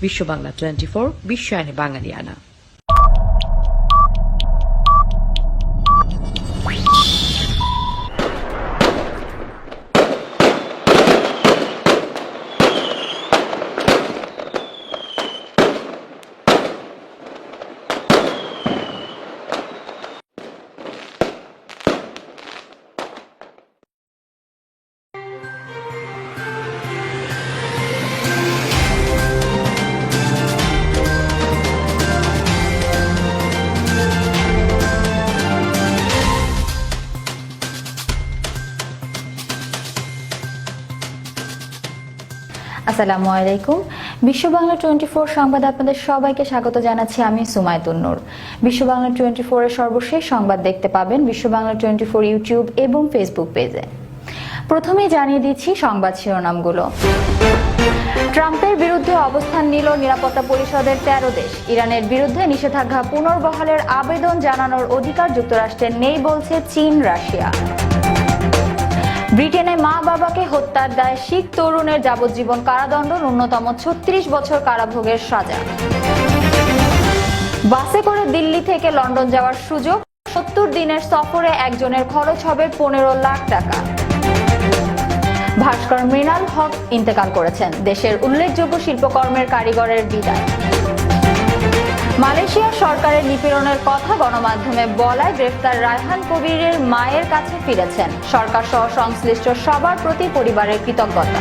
বিশ্ব Bangla twenty four বিশ্বায়নে বাঙালিয়ানা আসসালামু আলাইকুম। বিশ্ব বাংলা টোয়েন্টি ফোর সংবাদ আপনাদের সবাইকে স্বাগত জানাচ্ছি আমি সুমায়তুন নূর বিশ্ব বাংলা টোয়েন্টি ফোরের সর্বশেষ সংবাদ দেখতে পাবেন Bishwa Bangla twenty four YouTube এবং ফেসবুক পেজে। প্রথমেই জানিয়ে দিচ্ছি সংবাদ শিরোনামগুলো। ট্রাম্পের বিরুদ্ধে অবস্থান নিল নিরাপত্তা পরিষদের তেরো দেশ। ইরানের বিরুদ্ধে নিষেধাজ্ঞা পুনর্বহালের আবেদন জানানোর অধিকার যুক্তরাষ্ট্রের নেই বলছে চীন, রাশিয়া। ব্রিটেনে মা বাবাকে হত্যার দায়ে শিখ তরুণের যাবজ্জীবন কারাদণ্ড, ন্যূনতম ছত্রিশ বছর কারাভোগের সাজা। বাসে করে দিল্লি থেকে লন্ডন যাওয়ার সুযোগ, সত্তর দিনের সফরে একজনের খরচ হবে পনেরো লাখ টাকা। ভাস্কর মৃণাল হক ইন্তেকাল করেছেন, দেশের উল্লেখযোগ্য শিল্পকর্মের কারিগরের বিদায়। মালয়েশিয়ার সরকারের নিপীড়নের কথা গণমাধ্যমে বলায় গ্রেফতার রায়হান কবিরের মায়ের কাছে ফিরেছেন। সরকার সহ সংশ্লিষ্ট সবার প্রতি পরিবারের কৃতজ্ঞতা।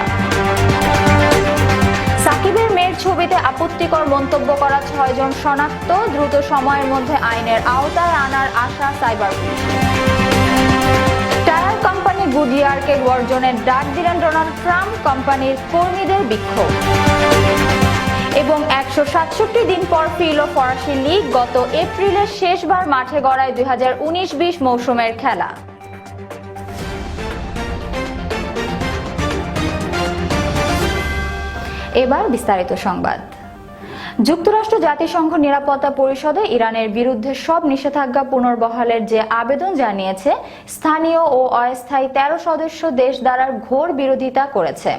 সাকিবের মেয়ের ছবিতে আপত্তিকর মন্তব্য করা ছয়জন শনাক্ত, দ্রুত সময়ের মধ্যে আইনের আওতায় আনার আশা সাইবার পুলিশ। টায়ার কোম্পানি গুডিয়ারকে বর্জনের ডাক দিলেন ডোনাল্ড ট্রাম্প, কোম্পানির কর্মীদের বিক্ষোভ। এবং একশো সাতষট্টি দিন পর ফিরল ফরাসি লিগ গত এপ্রিলের শেষবার মাঠে গড়ায় দুই হাজার উনিশ বিশ মৌসুমের খেলা। এবার বিস্তারিত সংবাদ। যুক্তরাষ্ট্র জাতিসংঘ নিরাপত্তা পরিষদে ইরানের বিরুদ্ধে সব নিষেধাজ্ঞা পুনর্বহালের যে আবেদন জানিয়েছে, স্থানীয় ও অস্থায়ী তেরো সদস্য দেশ দ্বারা ঘোর বিরোধিতা করেছে।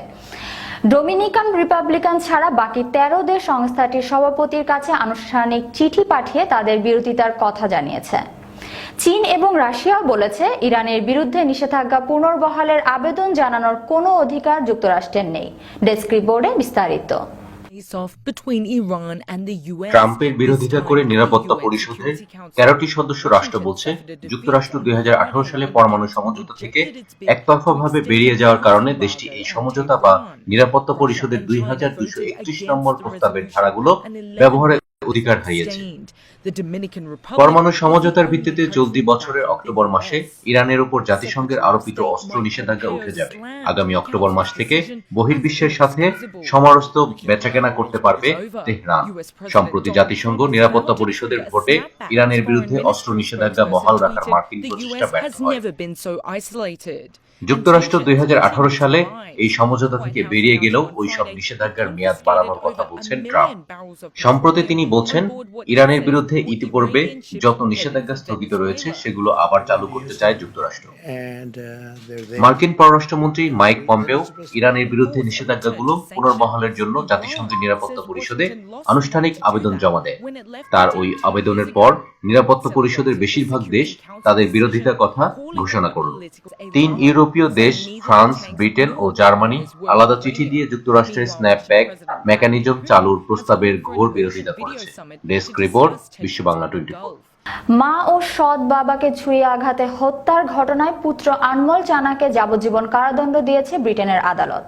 ডোমিনিকান রিপাবলিকান ছাড়া বাকি তেরো দেশ সংস্থাটির সভাপতির কাছে আনুষ্ঠানিক চিঠি পাঠিয়ে তাদের বিরোধিতার কথা জানিয়েছে। চীন এবং রাশিয়া বলেছে, ইরানের বিরুদ্ধে নিষেধাজ্ঞা পুনর্বহালের আবেদন জানানোর কোনো অধিকার যুক্তরাষ্ট্রের নেই। ডেস্ক রিপোর্টে বিস্তারিত। Between Iran and the US. ট্রাম্পের বিরোধিতা করে নিরাপত্তা পরিষদের তেরোটি সদস্য রাষ্ট্র বলছে যুক্তরাষ্ট্র দুই হাজার আঠারো সালে পরমাণু সমঝোতা থেকে একতরফাভাবে বেরিয়ে যাওয়ার কারণে দেশটি এই সমঝোতা বা নিরাপত্তা পরিষদের দুই হাজার দুইশো একত্রিশ নম্বর প্রস্তাবের ধারাগুলো ব্যবহারের অধিকার হারিয়েছে। পরমাণু সমঝোতার ভিত্তিতে চলতি বছরের অক্টোবর মাসে ইরানের উপর জাতিসংঘের আরোপিত অস্ত্র নিষেধাজ্ঞা উঠে যাবে। আগামী অক্টোবর মাস থেকে বহির্বিশ্বের সাথে সমরস্ত বেচাকেনা করতে পারবে তেহরান। সম্প্রতি জাতিসংঘ নিরাপত্তা পরিষদের ভোটে ইরানের বিরুদ্ধে অস্ত্র নিষেধাজ্ঞা বহাল রাখার মার্কিন প্রচেষ্টা ব্যর্থ হয়। যুক্তরাষ্ট্র দুই হাজার আঠারো সালে এই সমঝোতা থেকে বেরিয়ে গেলেও ওই সব নিষেধাজ্ঞার মেয়াদ বাড়ানোর কথা বলছেন ট্রাম্প। সম্প্রতি তিনি বলছেন ইরানের বিরুদ্ধে ইতিপূর্বে যত নিষেধাজ্ঞা স্থগিত রয়েছে সেগুলো আবার চালু করতে চায় যুক্তরাষ্ট্র। Uh. মার্কিন পররাষ্ট্রমন্ত্রী মাইক পম্পেও ইরানের বিরুদ্ধে নিষেধাজ্ঞাগুলো পুনর্বহালের জন্য জাতিসংঘের নিরাপত্তা পরিষদে আনুষ্ঠানিক আবেদন জমা দেয়। তার ওই আবেদনের পর নিরাপত্তা পরিষদের বেশিরভাগ দেশ তাদের বিরোধিতার কথা ঘোষণা করল। তিন ইউরোপীয় দেশ ফ্রান্স ব্রিটেন ও জার্মানি আলাদা চিঠি দিয়ে যুক্তরাষ্ট্রের স্ন্যাপব্যাক মেকানিজম চালুর প্রস্তাবের ঘোর বিরোধিতা করেছে। ডেস্ক রিপোর্ট বিশ্ব বাংলা টোয়েন্টি মা ও সৎ বাবাকে ছুরি আঘাতে হত্যার ঘটনায় পুত্র আনমল চানাকে যাবজ্জীবন কারাদণ্ড দিয়েছে ব্রিটেনের আদালত।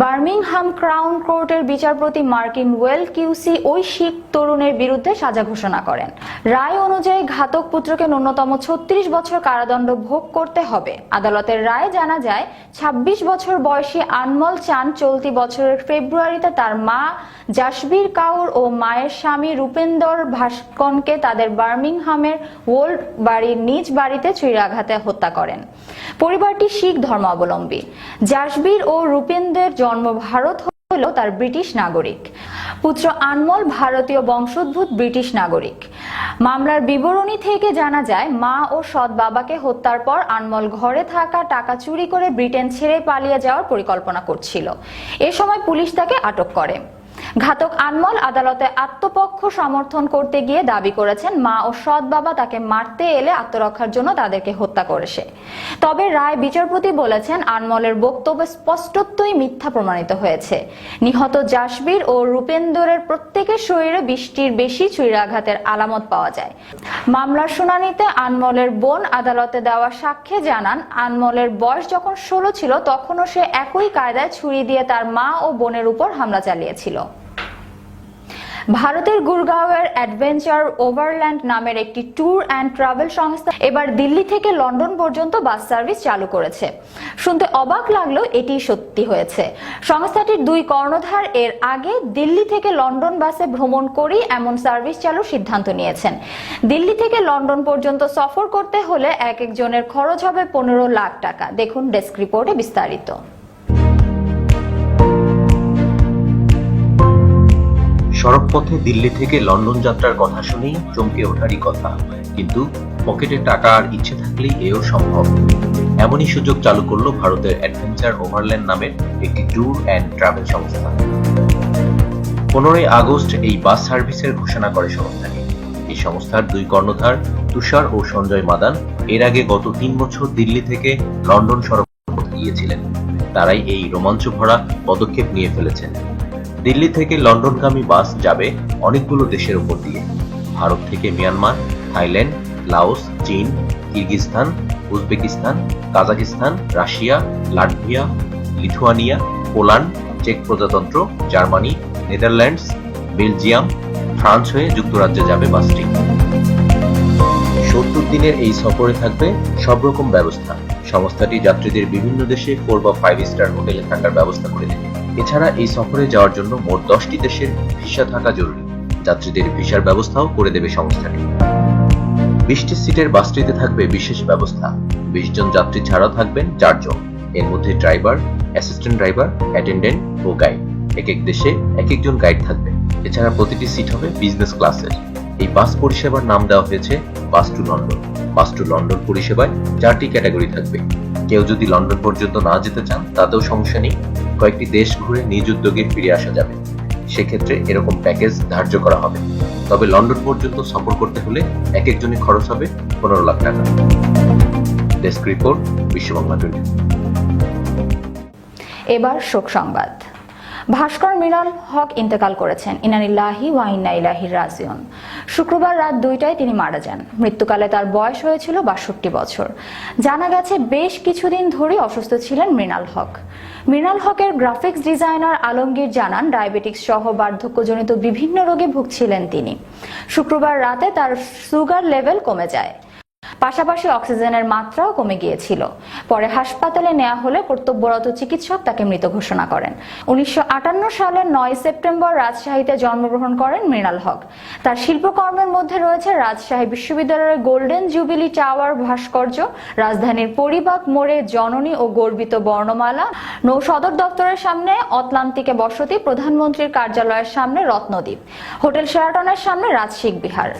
বার্মিংহাম ক্রাউন কোর্টের বিচারপতি মার্কিন ওয়েল কিউসি ওই শিখ তরুণের বিরুদ্ধে সাজা ঘোষণা করেন। রায় অনুযায়ী ঘাতক পুত্রকে ন্যূনতম ছত্রিশ বছর কারাদণ্ড ভোগ করতে হবে। আদালতের রায়ে জানা যায় ২৬ বছর বয়সী আনমল চান চলতি বছরের ফেব্রুয়ারিতে তার মা জাসবীর কাউর ও মায়ের স্বামী রূপেন্দর ভাস্কনকে তাদের বার্মিংহামের ওল্ড বাড়ির নিজ বাড়িতে ছুরিয়াঘাতে হত্যা করেন। পরিবারটি শিখ ধর্মাবলম্বী। জাসবীর ও রূপেন্দ্রের জন্ম ভারত হলেও তার ব্রিটিশ নাগরিক। পুত্র আনমল ভারতীয় বংশোদ্ভূত ব্রিটিশ নাগরিক। মামলার বিবরণী থেকে জানা যায়, মা ও সৎ বাবাকে হত্যার পর আনমল ঘরে থাকা টাকা চুরি করে ব্রিটেন ছেড়ে পালিয়ে যাওয়ার পরিকল্পনা করছিল। এ সময় পুলিশ তাকে আটক করে। ঘাতক আনমল আদালতে আত্মপক্ষ সমর্থন করতে গিয়ে দাবি করেছেন, মা ও সৎ বাবা তাকে মারতে এলে আত্মরক্ষার জন্য তাদেরকে হত্যা করেছে। তবে রায় বিচারপতি বলেছেন, আনমলের বক্তব্য স্পষ্টতই মিথ্যা প্রমাণিত হয়েছে। নিহত জাসবীর ও রূপেন্দরের প্রত্যেকের শরীরে বৃষ্টির বেশি ছুরিরাঘাতের আলামত পাওয়া যায়। মামলার শুনানিতে আনমলের বোন আদালতে দেওয়া সাক্ষ্যে জানান, আনমলের বয়স যখন ষোলো ছিল, তখনও সে একই কায়দায় ছুরি দিয়ে তার মা ও বোনের উপর হামলা চালিয়েছিল। ভারতের গুরগাঁওয়ের অ্যাডভেঞ্চার ওভারল্যান্ড নামের একটি ট্যুর অ্যান্ড ট্রাভেল সংস্থা এবার দিল্লি থেকে লন্ডন পর্যন্ত বাস সার্ভিস চালু করেছে। শুনতে অবাক লাগলেও এটি সত্যি হয়েছে। সংস্থাটির দুই কর্ণধার এর আগে দিল্লি থেকে লন্ডন বাসে ভ্রমণ করেই এমন সার্ভিস চালুর সিদ্ধান্ত নিয়েছেন। দিল্লি থেকে লন্ডন পর্যন্ত সফর করতে হলে এক একজনের খরচ হবে পনেরো লাখ টাকা। দেখুন ডেস্ক রিপোর্টে বিস্তারিত। সড়কপথে দিল্লি থেকে লন্ডন যাত্রার কথা শুনেই চমকে ওঠারই কথা। কিন্তু পকেটে টাকা আর ইচ্ছে থাকলেই এও সম্ভব। এমনই সুযোগ চালু করল ভারতের অ্যাডভেঞ্চার ওভারল্যান্ড নামের একটি ট্যুর অ্যান্ড ট্রাভেল সংস্থা। পনেরোই আগস্ট এই বাস সার্ভিসের ঘোষণা করে সংস্থাটি। এই সংস্থার দুই কর্ণধার, তুষার ও সঞ্জয় মাদান, এর আগে গত তিন বছর দিল্লি থেকে লন্ডন সড়ক গিয়েছিলেন। তারাই এই রোমাঞ্চ ভরা পদক্ষেপ নিয়ে ফেলেছেন। দিল্লি থেকে লন্ডনগামী বাস যাবে অনেকগুলো দেশের উপর দিয়ে। ভারত থেকে মিয়ানমার, থাইল্যান্ড, লাওস, চীন, Kyrgyzstan, Uzbekistan Kazakhstan Russia, Latvia, Lithuania, Poland, check প্রজাতন্ত্র, জার্মানি, নেদারল্যান্ডস, বেলজিয়াম, ফ্রান্স হয়ে যুক্তরাজ্যে যাবে বাসটি। সত্তর দিনের এই সফরে থাকবে সব রকম ব্যবস্থা। সংস্থাটি যাত্রীদের বিভিন্ন দেশে ফোর বা ফাইভ স্টার হোটেলে থাকার ব্যবস্থা করে দেবে। এছাড়া এই সফরে যাওয়ার জন্য মোট দশটি দেশের ভিসা থাকা জরুরি। যাত্রীদের ভিসার ব্যবস্থাও করে দেবে সংস্থাটি। বিশটি সিটের বাসটিতে থাকবে বিশেষ ব্যবস্থা। বিশ জন যাত্রী ছাড়াও থাকবেন চারজন। এর মধ্যে ড্রাইভার, অ্যাসিস্ট্যান্ট ড্রাইভার, অ্যাটেন্ডেন্ট ও গাইড। এক এক দেশে এক একজন গাইড থাকবে। এছাড়া প্রতিটি সিট হবে বিজনেস ক্লাসের। এই বাস পরিষেবার নাম দেওয়া হয়েছে bus to London. Bus to London পরিষেবায় চারটি ক্যাটাগরি থাকবে। কেউ যদি লন্ডন পর্যন্ত না যেতে চান, তাতেও সমস্যা নেই। কয়েকটি দেশ ঘুরে নিজ উদ্যোগে ফিরে আসা যাবে। সেক্ষেত্রে এরকম প্যাকেজ ধার্য করা হবে। তবে লন্ডন পর্যন্ত সফর করতে হলে এক একজনের খরচ হবে পনেরো লাখ টাকা। ডেস্ক রিপোর্ট বিশ্ববাংলা এবার শোক সংবাদ। ভাস্কর মিনাল হক ইন্তেকাল করেছেন। ইনানিল্লাহি ওয়াইন্না ইলাহি রাজিউন। শুক্রবার রাত দুইটায় তিনি মারা যান। মৃত্যুকালে তার বয়স হয়েছিল বাষট্টি বছর। জানা গেছে বেশ কিছুদিন ধরে অসুস্থ ছিলেন মৃণাল হক। মৃণাল হকের গ্রাফিক্স ডিজাইনার আলমগীর জানান, ডায়াবেটিক্স সহ বার্ধক্যজনিত বিভিন্ন রোগে ভুগছিলেন তিনি। শুক্রবার রাতে তার সুগার লেভেল কমে যায়। পাশাপাশি অক্সিজেনের মাত্রাও কমে গিয়েছিল। পরে হাসপাতালে নেওয়া হলে কর্তব্যরত চিকিৎসক তাকে মৃত ঘোষণা করেন। উনিশশো আটান্ন সালের নয় সেপ্টেম্বর রাজশাহীতে জন্মগ্রহণ করেন মৃণাল হক। তার শিল্পকর্মের মধ্যে রয়েছে রাজশাহী বিশ্ববিদ্যালয়ের গোল্ডেন জুবিলি টাওয়ার ভাস্কর্য, রাজধানীর পরিবাগ মোড়ে জননী ও গর্বিত বর্ণমালা, নৌ সদর দপ্তরের সামনে অতলান্তিকে বসতি, প্রধানমন্ত্রীর কার্যালয়ের সামনে রত্নদ্বীপ, হোটেল শেরাটনের সামনে রাজশিক বিহার।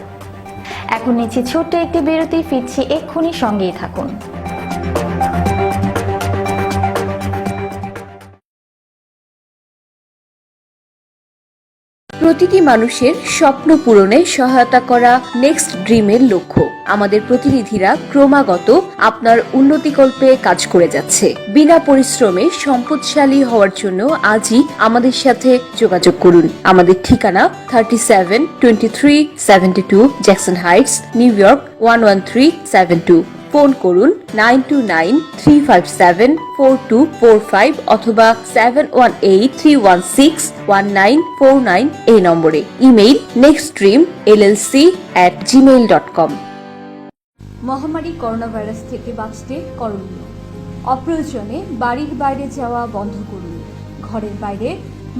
এখন নিচ্ছি ছোট্ট একটি বিরতি ফিরছি এক্ষুনি সঙ্গেই থাকুন। প্রতিটি মানুষের স্বপ্ন পূরণে সহায়তা করা নেক্সট ড্রিমের লক্ষ্য। আমাদের প্রতিনিধিরা ক্রমাগত আপনার উন্নতিকল্পে কাজ করে যাচ্ছে। বিনা পরিশ্রমে সম্পদশালী হওয়ার জন্য আজই আমাদের সাথে যোগাযোগ করুন। আমাদের ঠিকানা thirty seven, twenty three, seventy two, Jackson Heights, New York, one one three, seven two. Phone করুন nine two nine three five seven four two four five অথবা seven one eight three one six one nine four nine এই নম্বরে। Email next dream LLC at Gmail dot com. মহামারী corona virus থেকে বাঁচতে করণীয়। অপ্রয়োজনে বাড়ির বাইরে যাওয়া বন্ধ করুন। ঘরের বাইরে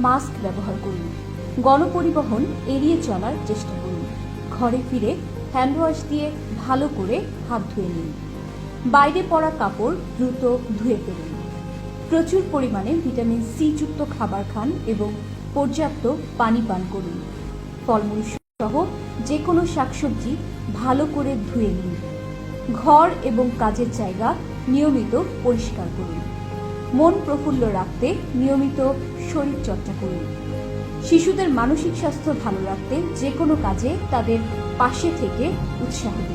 মাস্ক ব্যবহার করুন। গণপরিবহন এড়িয়ে চলার চেষ্টা করুন। ঘরে ফিরে হ্যান্ড ওয়াশ দিয়ে ভালো করে হাত ধুয়ে নিন। বাইরে পরা কাপড় দ্রুত ধুয়ে ফেলুন। প্রচুর পরিমাণে ভিটামিন সি যুক্ত খাবার খান এবং পর্যাপ্ত পানি পান করুন। ফলমূল সহ যে কোনো শাকসবজি ভালো করে ধুয়ে নিন। ঘর এবং কাজের জায়গা নিয়মিত পরিষ্কার করুন। মন প্রফুল্ল রাখতে নিয়মিত শরীর চর্চা করুন। শিশুদের মানসিক স্বাস্থ্য ভালো রাখতে যে কোনো কাজে তাদের পাশে থেকে উৎসাহ দিন।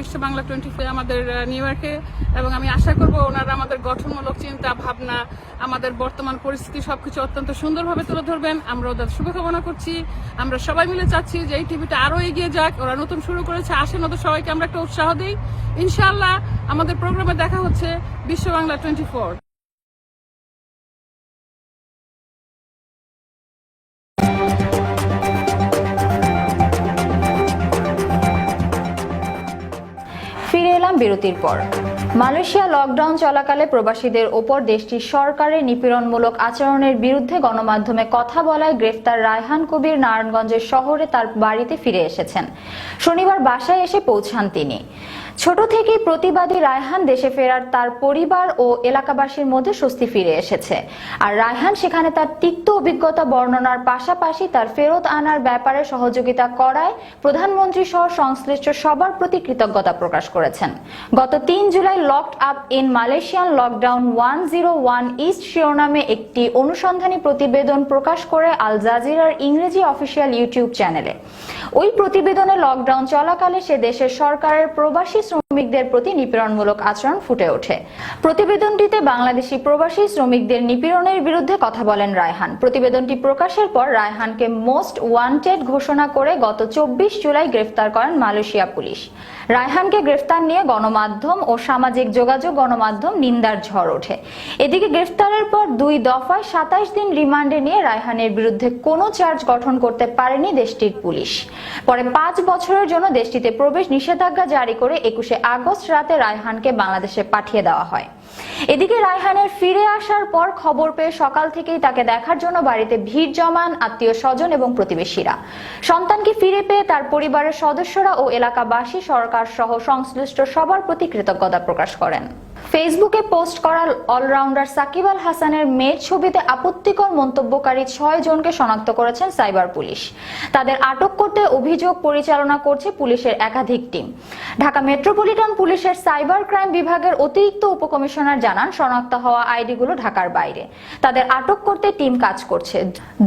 বিশ্ব বাংলা টোয়েন্টি ফোর আমাদের নিউ ইয়র্কে এবং আমি আশা করব ওনারা আমাদের গঠনমূলক চিন্তা, ভাবনা, আমাদের বর্তমান পরিস্থিতি সবকিছু অত্যন্ত সুন্দরভাবে তুলে ধরবেন। আমরা ওদের শুভকামনা করছি। আমরা সবাই মিলে চাচ্ছি যে এই টিভিটা আরও এগিয়ে যাক। ওরা নতুন শুরু করেছে, আসেন ওদের সবাইকে আমরা একটা উৎসাহ দিই। ইনশাল্লাহ আমাদের প্রোগ্রামে দেখা হচ্ছে বিশ্ব বাংলা টোয়েন্টি ফোর। ফিরে এলাম বিরতির পর। মালয়েশিয়া লকডাউন চলাকালে প্রবাসীদের ওপর দেশটির সরকারের নিপীড়নমূলক আচরণের বিরুদ্ধে গণমাধ্যমে কথা বলায় গ্রেফতার রায়হান কবির নারায়ণগঞ্জের শহরে তার বাড়িতে ফিরে এসেছেন। শনিবার বাসায় এসে পৌঁছান তিনি। ছোট থেকেই প্রতিবাদী রায়হান দেশে ফেরার তার পরিবার ও এলাকাবাসীর মধ্যে স্বস্তি ফিরে এসেছে। আর রায়হান সেখানে তার তিক্ত অভিজ্ঞতা বর্ণনার পাশাপাশি তার ফেরত আনার ব্যাপারে সহযোগিতা করায় প্রধানমন্ত্রী সহ সংশ্লিষ্ট সবার প্রতি কৃতজ্ঞতা প্রকাশ করেছেন। গত তিন July locked up in Malaysian lockdown one zero one east শিরোনামে একটি অনুসন্ধানী প্রতিবেদন প্রকাশ করে আল জাজিরার ইংরেজি অফিসিয়াল ইউটিউব চ্যানেলে। ওই প্রতিবেদনে লকডাউন চলাকালে সে দেশের সরকারের প্রবাসী শ্রমিকদের প্রতি নিপীড়নমূলক আচরণ ফুটে ওঠে। প্রতিবেদনটিতে বাংলাদেশি প্রবাসী শ্রমিকদের নিপীড়নের বিরুদ্ধে কথা বলেন রায়হান। প্রতিবেদনটি প্রকাশের পর রায়হানকে মোস্ট ওয়ান্টেড ঘোষণা করে গত চব্বিশ জুলাই গ্রেফতার করেন মালয়েশিয়া পুলিশ। রায়হানকে গ্রেফতার নিয়ে গণমাধ্যম ও সামাজিক যোগাযোগ গণমাধ্যম নিন্দার ঝড় ওঠে। এদিকে গ্রেফতারের পর দুই দফায় সাতাইশ দিন রিমান্ডে নিয়ে রায়হানের বিরুদ্ধে কোনো চার্জ গঠন করতে পারেনি দেশটির পুলিশ। পরে পাঁচ বছরের জন্য দেশটিতে প্রবেশ নিষেধাজ্ঞা জারি করে একুশে আগস্ট রাতে রায়হানকে বাংলাদেশে পাঠিয়ে দেওয়া হয়। এদিকে রায়হানের ফিরে আসার পর খবর পেয়ে সকাল থেকেই তাকে দেখার জন্য বাড়িতে ভিড় জমান আত্মীয় স্বজন এবং প্রতিবেশীরা। সন্তানকে ফিরে পেয়ে তার পরিবারের সদস্যরা ও এলাকাবাসী সরকার সহ সংশ্লিষ্ট সবার প্রতি কৃতজ্ঞতা প্রকাশ করেন। ফেসবুকে পোস্ট করা অলরাউন্ডার সাকিব আল হাসানের মেয়ের ছবিতে আপত্তিকর মন্তব্যকারী ছয় জনকে শনাক্ত করেছেন সাইবার পুলিশ। তাদের আটক করতে অভিযোগ পরিচালনা করছে পুলিশের একাধিক টিম। ঢাকা মেট্রোপলিটন পুলিশের সাইবার ক্রাইম বিভাগের অতিরিক্ত উপকমিশনার জানান, শনাক্ত হওয়া আইডিগুলো ঢাকার বাইরে। তাদের আটক করতে টিম কাজ করছে।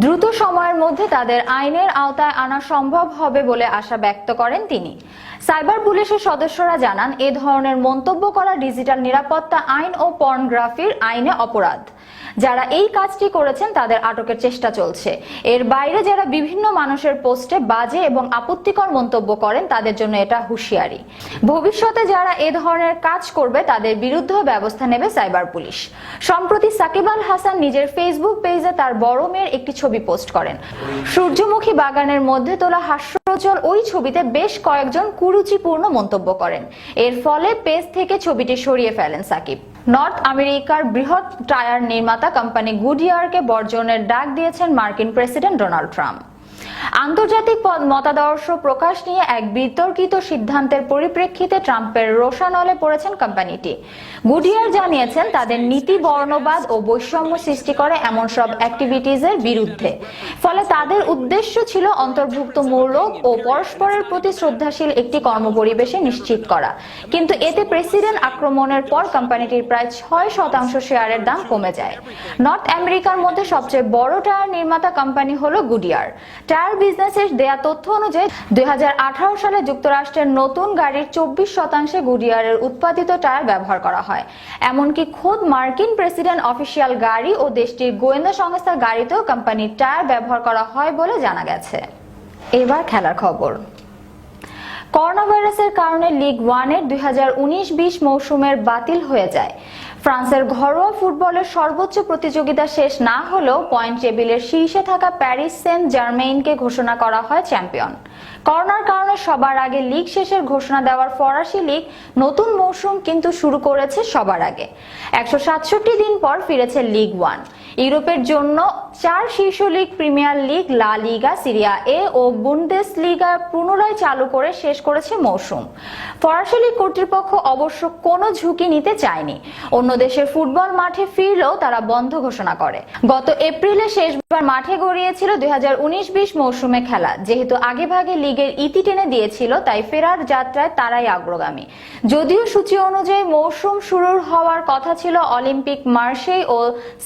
দ্রুত সময়ের মধ্যে তাদের আইনের আওতায় আনা সম্ভব হবে বলে আশা ব্যক্ত করেন তিনি। সাইবার পুলিশের সদস্যরা জানান, এ ধরনের মন্তব্য করা ডিজিটাল নিরাপত্তা আইন ও পর্নগ্রাফির আইনে অপরাধ। যারা এই কাজটি করেছেন, তাদের আটকের চেষ্টা চলছে। এর বাইরে যারা বিভিন্ন মানুষের পোস্টে বাজে এবং আপত্তিকর মন্তব্য করেন, তাদের জন্য এটা হুঁশিয়ারি। ভবিষ্যতে যারা এ ধরনের কাজ করবে, তাদের বিরুদ্ধে ব্যবস্থা নেবে সাইবার পুলিশ। সম্প্রতি সাকিব আল হাসান নিজের ফেসবুক পেজে তার বড় মেয়ের একটি ছবি পোস্ট করেন। সূর্যমুখী বাগানের মধ্যে তোলা হাস্যোজ্জ্বল ওই ছবিতে বেশ কয়েকজন কুরুচিপূর্ণ মন্তব্য করেন। এর ফলে পেজ থেকে ছবিটি সরিয়ে ফেলেন সাকিব। নর্থ আমেরিকার বৃহৎ টায়ার নির্মাতা কোম্পানি গুডিয়ারকে বর্জনের ডাক দিয়েছেন মার্কিন প্রেসিডেন্ট ডোনাল্ড ট্রাম্প। আন্তর্জাতিক মতাদর্শ প্রকাশ নিয়ে এক বিতর্কিত সিদ্ধান্তের পরিপ্রেক্ষিতে ট্রাম্পের রোশানলে পড়েছেন কোম্পানিটি। গুডিয়ার জানিয়েছেন, তাদের নীতি, বর্ণবাদ ও বৈষম্য সৃষ্টি করে এমন সব অ্যাক্টিভিটিজের বিরুদ্ধে। ফলে তাদের উদ্দেশ্য ছিল অন্তর্ভুক্তমূলক ও পরস্পরের প্রতি শ্রদ্ধাশীল একটি কর্মপরিবেশে নিশ্চিত করা। কিন্তু এতে প্রেসিডেন্ট আক্রমণের পর কোম্পানিটির প্রায় ছয় শতাংশ শেয়ারের দাম কমে যায়। নর্থ আমেরিকার মধ্যে সবচেয়ে বড় টায়ার নির্মাতা কোম্পানি হলো গুডিয়ার। টায়ার বিজনেসের দেয়া তথ্য অনুযায়ী দুই সালে যুক্তরাষ্ট্রের নতুন গাড়ির চব্বিশ শতাংশে গুডিয়ারের উৎপাদিত টায়ার ব্যবহার করা হয়। এমনকি খোদ মার্কিন প্রেসিডেন্ট অফিসিয়াল গাড়ি ও দেশটির গোয়েন্দা সংস্থার গাড়িতেও কোম্পানির টায়ার ব্যবহার করা হয় বলে জানা গেছে। এবার খেলার খবর। করোনা ভাইরাসের কারণে লিগ ওয়ানের দুই হাজার উনিশ বিশ মৌসুমের বাতিল হয়ে যায়। ফ্রান্সের ঘরোয়া ফুটবলের সর্বোচ্চ প্রতিযোগিতা শেষ না হলেও পয়েন্ট টেবিলের শীর্ষে থাকা প্যারিস সেন্ট জার্মেইনকে ঘোষণা করা হয় চ্যাম্পিয়ন। করোনার কারণে সবার আগে লিগ শেষের ঘোষণা দেওয়ার ফরাসি লিগ নতুন মৌসুম কিন্তু শুরু করেছে সবার আগে। একশো সাতষট্টি দিন পর ফিরেছে লিগ ওয়ান ইউরোপের জন্য চার শীর্ষ লিগ প্রিমিয়ার লিগ লা লিগা সিরিয়া এ ও বুন্দেস লিগা পুনরায় চালু করে শেষ করেছে মৌসুম। ফরাসি লীগ কর্তৃপক্ষ অবশ্য কোনো ঝুঁকি নিতে চায়নি। অন্য দেশের ফুটবল মাঠে ফিরলেও তারা বন্ধ ঘোষণা করে। গত এপ্রিলে শেষবার মাঠে গড়িয়েছিল দুই হাজার উনিশ বিশ মৌসুমে খেলা। যেহেতু আগেভাগে লিগের ইতি টেনে দিয়েছিল, তাই ফেরার যাত্রায় তারাই অগ্রগামী। যদিও সূচি অনুযায়ী মৌসুম শুরুর হওয়ার কথা ছিল অলিম্পিক মার্শেই ও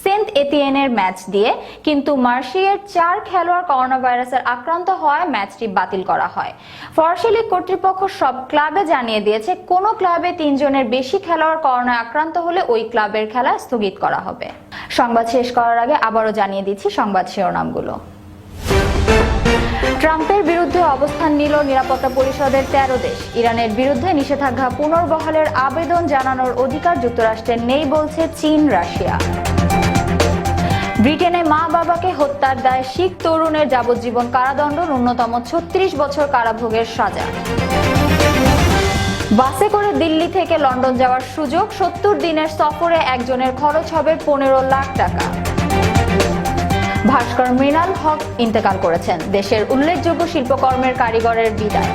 সেন্ট এতিয়েনের ম্যাচ দিয়ে, কিন্তু মার্শেইয়ের চার খেলোয়াড় করোনা ভাইরাসের আক্রান্ত হওয়ায় ম্যাচটি বাতিল করা হয়। ফরাসি লীগ কর্তৃপক্ষ সব ক্লাবে জানিয়ে দিয়েছে, কোনো ক্লাবে তিনজনের বেশি খেলোয়াড় করোনায় আক্রান্ত হলে ওই ক্লাবের খেলা স্থগিত করা হবে। সংবাদ শেষ করার আগে আবারও জানিয়ে দিচ্ছি সংবাদ শিরোনামগুলো। ট্রাম্পের বিরুদ্ধে অবস্থান নিল নিরাপত্তা পরিষদের তেরো দেশ। ইরানের বিরুদ্ধে নিষেধাজ্ঞা পুনর্বহালের আবেদন জানানোর অধিকার যুক্তরাষ্ট্রের নেই বলছে চীন, রাশিয়া। ব্রিটেনে মা বাবাকে হত্যার দায়ে শিখ তরুণের যাবজ্জীবন কারাদণ্ড, ন্যূনতম ছত্রিশ বছর কারাভোগের সাজা। বাসে করে দিল্লি থেকে লন্ডন যাওয়ার সুযোগ, সত্তর দিনের সফরে একজনের খরচ হবে পনেরো লাখ টাকা। ভাস্কর মৃণাল হক ইন্তেকাল করেছেন। দেশের উল্লেখযোগ্য শিল্পকর্মের কারিগরের বিদায়।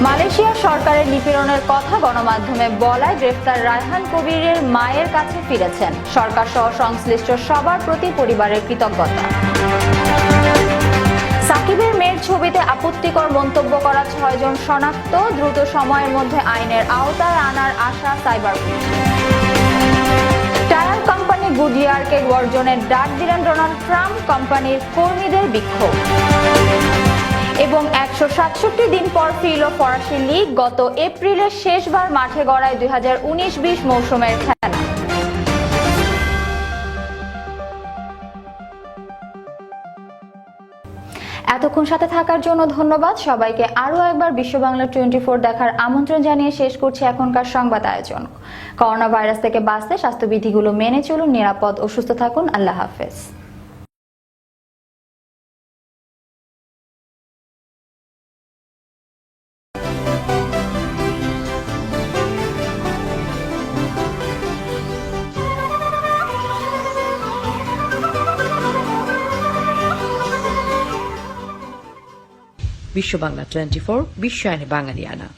মালয়েশিয়া সরকারের নিপীড়নের কথা গণমাধ্যমে বলায় গ্রেফতার রায়হান কবিরের মায়ের কাছে ফিরেছেন। সরকার সহ সংশ্লিষ্ট সবার প্রতি পরিবারের কৃতজ্ঞতা। সাকিবের মেয়ের ছবিতে আপত্তিকর মন্তব্য করা ছয়জন শনাক্ত, দ্রুত সময়ের মধ্যে আইনের আওতায় আনার আশা সাইবার পুলিশের। টায়ার কোম্পানি গুডিয়ারকে বর্জনের ডাক দিলেন ডোনাল্ড ট্রাম্প, কোম্পানির কর্মীদের বিক্ষোভ। এবং একশো সাতষট্টি দিন পর ফিরল ফরাসি লীগ। গত এপ্রিলের শেষবার মাঠে গড়ায় দুই হাজার উনিশ বিশ মৌসুমের খেলা। এতক্ষণ সাথে থাকার জন্য ধন্যবাদ। সবাইকে আরও একবার বিশ্ব বাংলা টোয়েন্টি ফোর দেখার আমন্ত্রণ জানিয়ে শেষ করছি এখনকার সংবাদ আয়োজন। করোনা ভাইরাস থেকে বাঁচতে স্বাস্থ্যবিধিগুলো মেনে চলুন, নিরাপদ ও সুস্থ থাকুন। আল্লাহ হাফেজ। বিশ্ব বাংলা টোয়েন্টি ফোর বিশ্বায়নে বাঙালিয়ানা